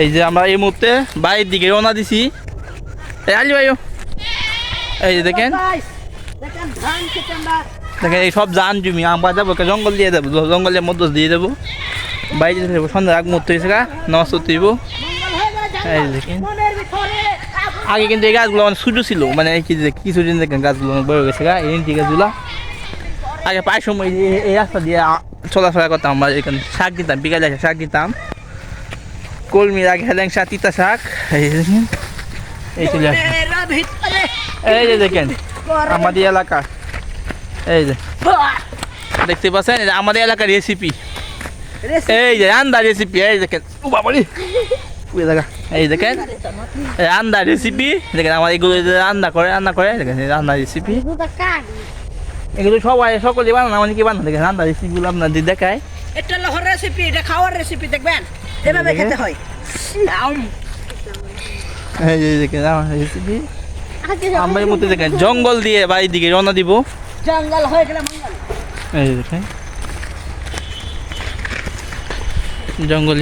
এই যে আমরা এই মুহূর্তে বাইরের দিকে রওনা দিছি। এই আলি ভাইও, এই যে দেখেন। দেখেন এই সব জান জমি, আমরা যাব জঙ্গল দিয়ে দেবো জঙ্গলের মধ্যে দিয়ে দেবো বাইরে সন্ধ্যা আগ মুহূর্ত হয়েছে গা, নামাজ দিব এই দেখেন। আগে কিন্তু এই গাছগুলো মানে ছোটো ছিল মানে কি যে কিছুদিন দেখেন গাছগুলো অনেক বড় গেছে গা, এই গাছগুলো আগে প্রায় সময় এই- এই রাস্তা দিয়ে চলাফেরা করতাম আমরা, এখানে শাক দিতাম, বিকালে শাক দিতাম। কলমির আগে হেলেং শাক তিতা শাক। এই দেখেন। এই চলে এই যে দেখেন। আমাদের এলাকা। এই যে। দেখতে পাচ্ছেন? আমাদের এলাকার রেসিপি এই যে রান্দা রেসিপি এই দেখেন। ও বাবারি। এই দেখেন। রান্দা রেসিপি দেখেন। আমার এগুলো রান্না করে রান্না করে। দেখেন রান্না রেসিপি এগুলো সবাই সকলে বানানো মানে কি বানানো। দেখেন রান্না রেসিপিগুলো আপনাদের দেখায়। এটা লহর রেসিপি এটা খাওয়ার রেসিপি দেখবেন? এভাবে? খেতে হয়। আমার দেখেন জঙ্গল দিয়ে বাড়ির দিকে রওনা দিব। জঙ্গল হয়ে গেলে এই দেখেন জঙ্গল